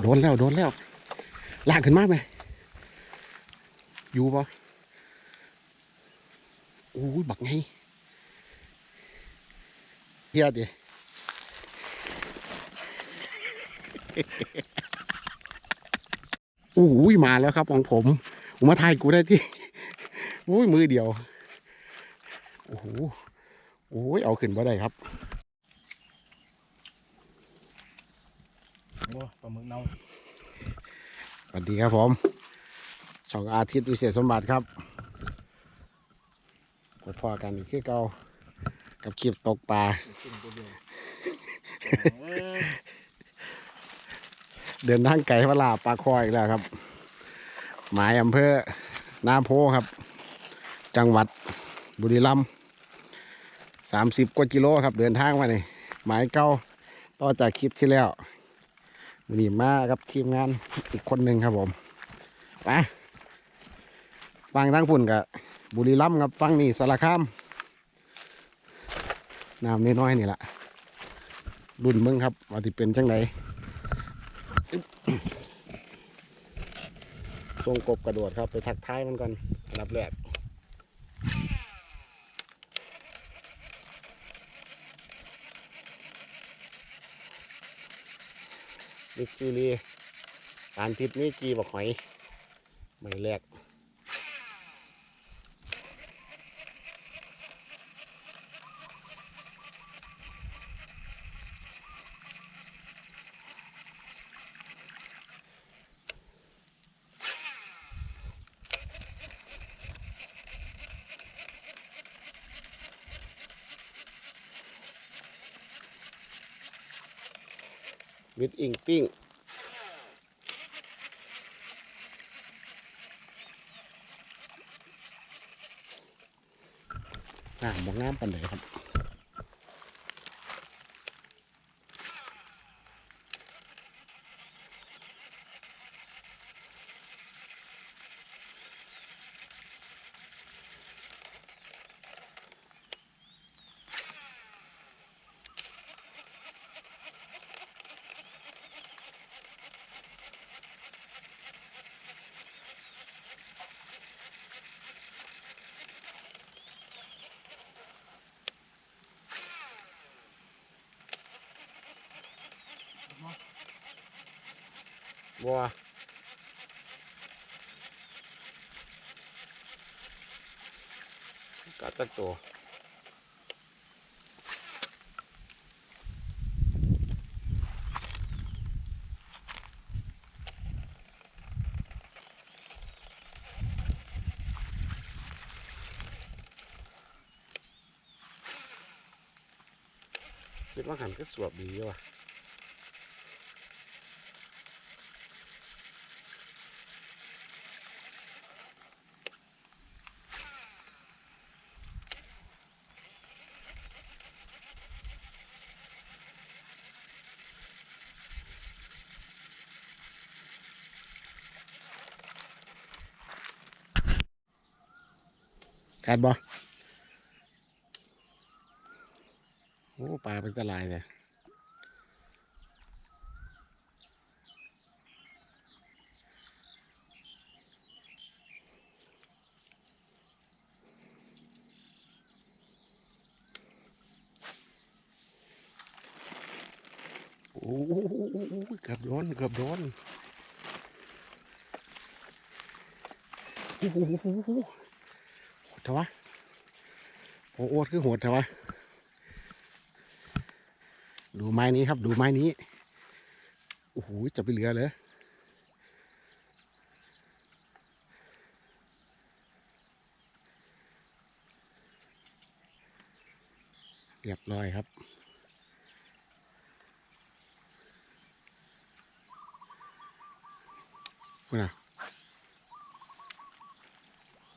โดนแล้วโดนแล้วลากขึ้นมาไหมอยู่ปะโอ้ยบักไงเฮียดิอุ้ยมาแล้วครับของผมผมมาถ่ายกูได้ที่อุ้ยมือเดียวโอ้โหโอ้ยเอาขึ้นมาได้ครับ โอ้ปลาหมึกเน่าสวัสดีครับผมช่องอาทิตย์วิเศษสมบัติครับพบพอกันอีกคือเก่ากับคลิปตกปลาเดินทางไกลพระลาปลาคอยอีกแล้วครับ หมายอำเภอนาโพครับ จังหวัดบุรีรัมย์สามสิบกว่ากิโลครับ เดินทางมาเนี่ยหมายเก้าต่อจากคลิปที่แล้ว นนี้มากับทีมงานอีกคนหนึ่งครับผมไปฟังทั้งพุ่นกับบุรีรัมย์ครับฟังนี่สารคามน้ำน้อยๆนี่แหละรุ่นมึงครับว่าที่เป็นจังไดทรงกบกระโดดครับไปทักท้ายมันก่อนอันดับแรกิดซีรีการทิดนี้กีบอกหอยไม่แรก มิดอิงปิ้งน่าบองงามปันไหนครับ บัวก็ตักตัวคิดว่าหันก็สวบดีว่ะ กัดบ่โอ้ปลาเป็นตะลายเลยโอ้โหเกือบโดนเกือบโดนโอ้โห เถอะวะโอ้โหคือโหดเถอะวะดูไม้นี้ครับ ดูไม้นี้ โอ้โห จะไปเหลือเลยเรียบร้อยครับ คุณอะ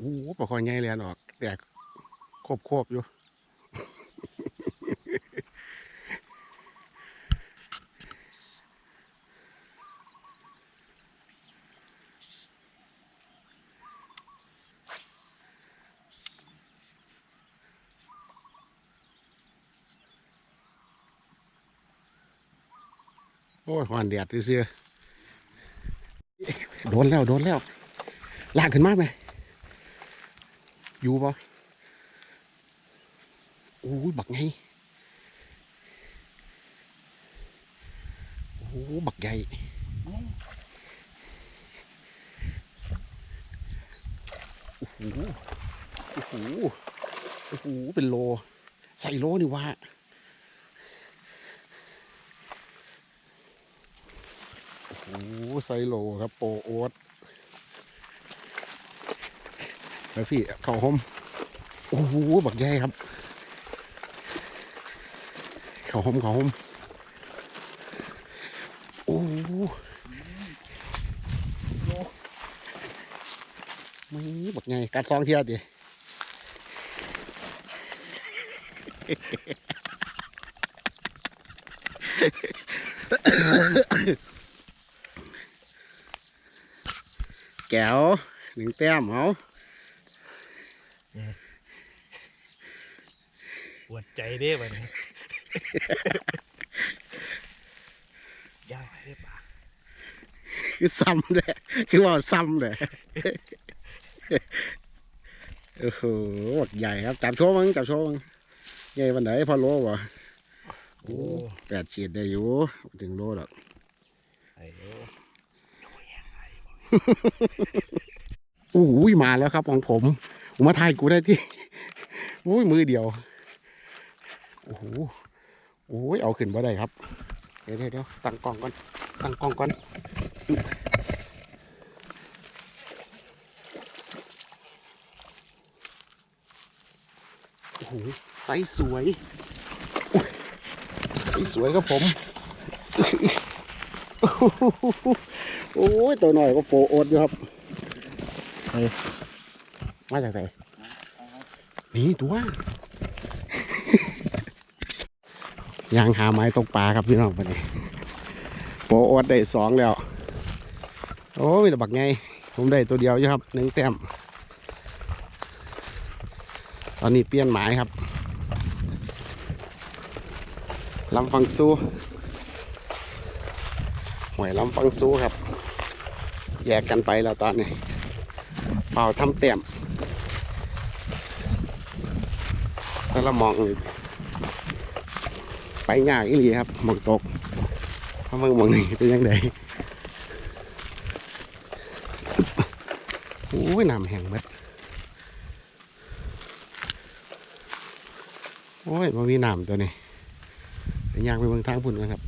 โอ้โหปลาคอยใหญ่เลยนออก แต่ครบครบอยู่ โอ้ยหอนแดดซื่อโดนแล้ว โดนแล้ว ลากขึ้นมาไหม อยู่ปะโอ้ยบักไงโอ้บักใหญ่โอ้โหโอ้โหโอ้โหเป็นโล ใส่โลนี่วะโอ้โหใส่โลครับโปโอ๊ต แล้วพี่เขาหมโอ้โหบักใหญ่ครับ เขาหมเขาหมโอ้โหมึงบักใหญ่กัดซองเทียดิแก้วหนึ่งแต้มเอา ปวด ใจเด้บัดนี้ย่างไปได้ปะคือซ้ำเลยคือว่าซ้ำเลยโอ้โหใหญ่ครับจับโชว์มั้งจับโชว์มั้งใหญ่วันไหนพอโลวะโอ้แปดขีดได้อยู่บ่ถึงโลหรอกไอ้โอ้อุ้ยมาแล้วครับของผม ผมมาถ่ายกูได้ที่ อุ้ยมือเดียว โอ้โหโอ้ยเอาขึ้นมาได้ครับเดี๋ยวเดี๋ยวเดี๋ยวตั้งกล้องก่อน ตั้งกล้องก่อนโอ้โหไซส์สวยอุ๊ยไซส์สวยครับผม โอ้ยตัวหน่อยก็โปรโอดอยู่ครับเฮ้ยมาจากไหนนี่ตัว ยางหาไม้ตกปลาครับพี่น้องไปนี่โปอดได้สองแล้ว โอ้ยแต่บักไง ผมได้ตัวเดียวอยู่ครับหนึ่งแต้ม ตอนนี้เปลี่ยนหมายครับลำฟังซูหวยลำฟังซูครับ แยกกันไปแล้วตอนนี้ เป่าทำเต็มถ้าเรามองนี่ ไปง่ายอีหลีครับหมองตกเพราเมืองหมองนี่เป็นยังไงโอ้ยน้ำแห้งหมดโอ้ยมันมีน้ำตัวนี้ย่างไปเมืองทางพุ่นกันครับ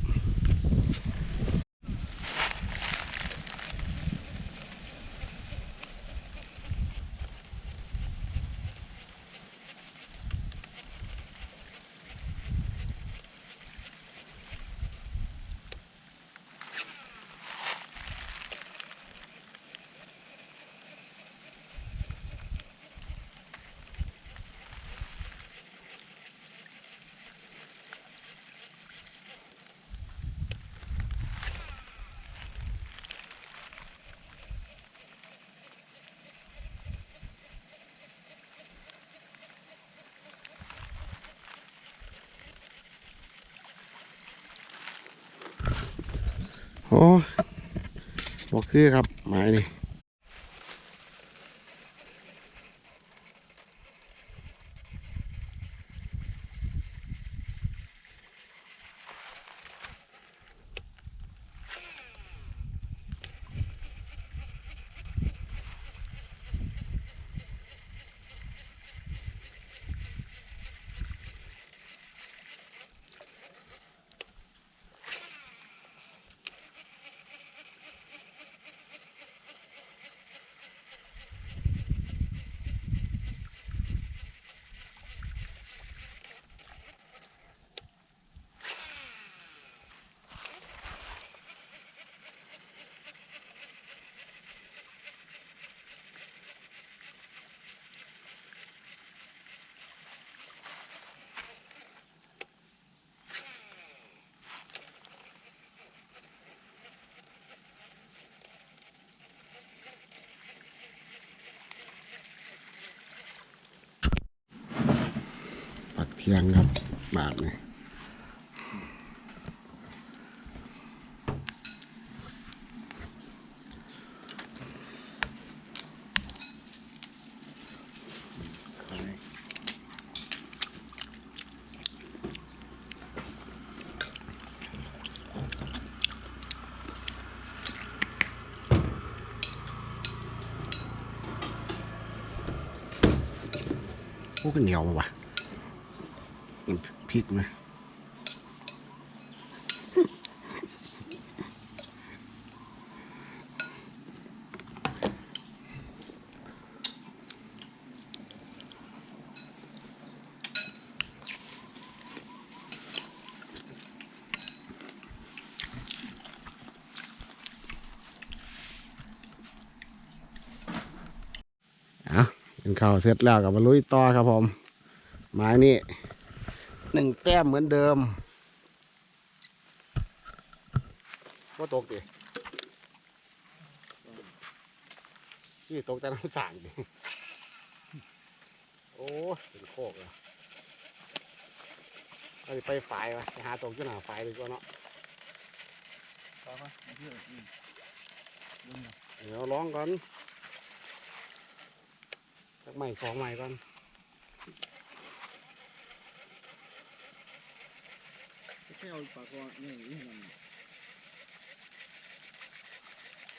บอกคือครับหมายนี่ ยังครับ บาทนี่พวกเหนียวว่ะ มันพริกไหมอะกินข้าวเสร็จแล้วกับมาลุยต่อครับผมไม้นี่ หนึ่งแต้มเหมือนเดิมว่าตกดินี่ตกแต่น้ำสั่งดิโอ้ยเป็นโคกเลยเอาสิไปฝ่ายวะไปหาตกที่หน้าฝ่ายดีกว่าเนาะปลาปะเพื่อนอืมเดี๋ยวร้องก่อนสักใหม่สองใหม่ก่อน แค่เอาปลาคอนี่นี่มัน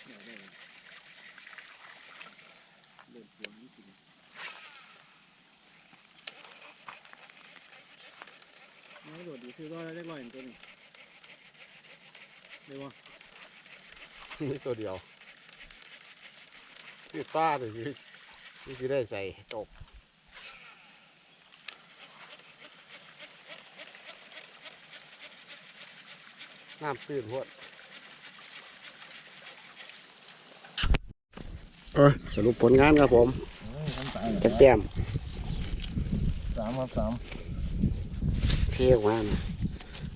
เดี๋ยวได้เริ่มปวดนิดนึงไม่โดดดีคือก็ได้ลอยตัวนี้เดี๋ยววะนี่ตัวเดียวที่ต้าเลยที่ที่ได้ใส่ตก น้ำตื้นพวดเออสรุปผลงานครับผมทำตายจะแต้มสามครับสามเที่ยงมานะ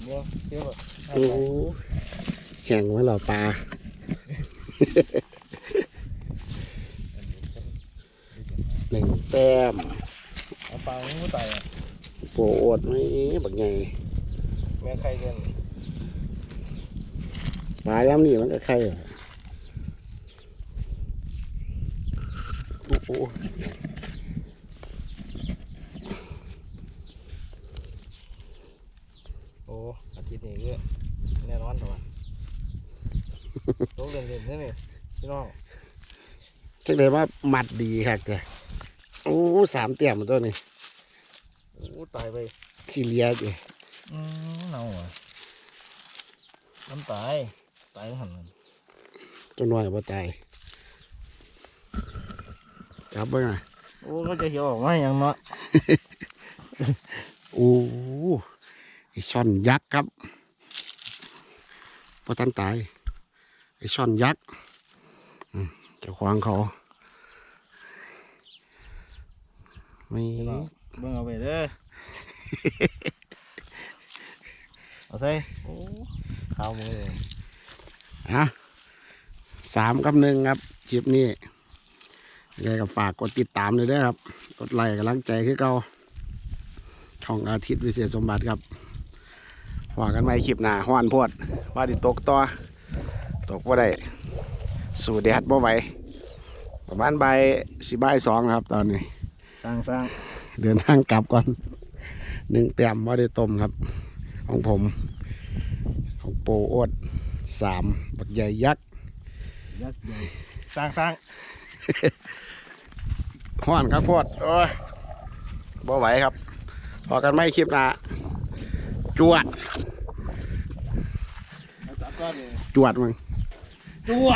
เดี๋ยวเดี๋ยวโอ้แข่งไว้เหรอปลาหนึ่งแต้มเอาปลาไม่ตายอะโปโอดไม่บักไงแม่ใครกัน ปลาย้ำนี่มันก็ไข่อะโอ้โหโอ้อาทิตย์นี้ก็แน่นอนตัวต้องเรียนเรียนนี่นี่พี่น้องจังเลยว่ามัดดีครับแกโอ้สามเตี่ยมตัวนี้โอ้ตายไปขี้เลียจีอืมเน่าอะน้ำตาย ตายหันมันตัวน้อยบ่ตายจับไว้หน่อยโอ้ก็จะเขียวออกมาอย่างเนาะโอ้ไอช่อนยักษ์ครับพอตันตายไอช่อนยักษ์อืมเจ้าของเขาไม่พี่น้องเบิ่งเอาไปเด้อเอาใส่โอ้ข้าวมือเลย อะสามกับหนึ่งครับคลิปนี้ยังไงก็ฝากกดติดตามเลยเด้วยครับ กดไลค์กำลังใจคือเก่าช่องอาทิตย์วิเศษสมบัติครับว่ากันใหม่คลิปหน้าห้อนโพดว่าติตกต่อตกว่าได้สู่แดดบ่ไหวประมาณบ่ายสิบ่ายสองครับ ตอนนี้ สร้างสร้างเดินทางกลับก่อนหนึ่งเต็มว่าได้ต้มครับ ของผม ของโปโอด สามบักใหญ่ยักษ์ยักษ์ใหญ่สร้างสร้างห้อนครับโพดโอ้ยบ่ไหวครับพอกันไม่คลิปหนะจวดเอาจับก้อนเลยจวดมึงตัว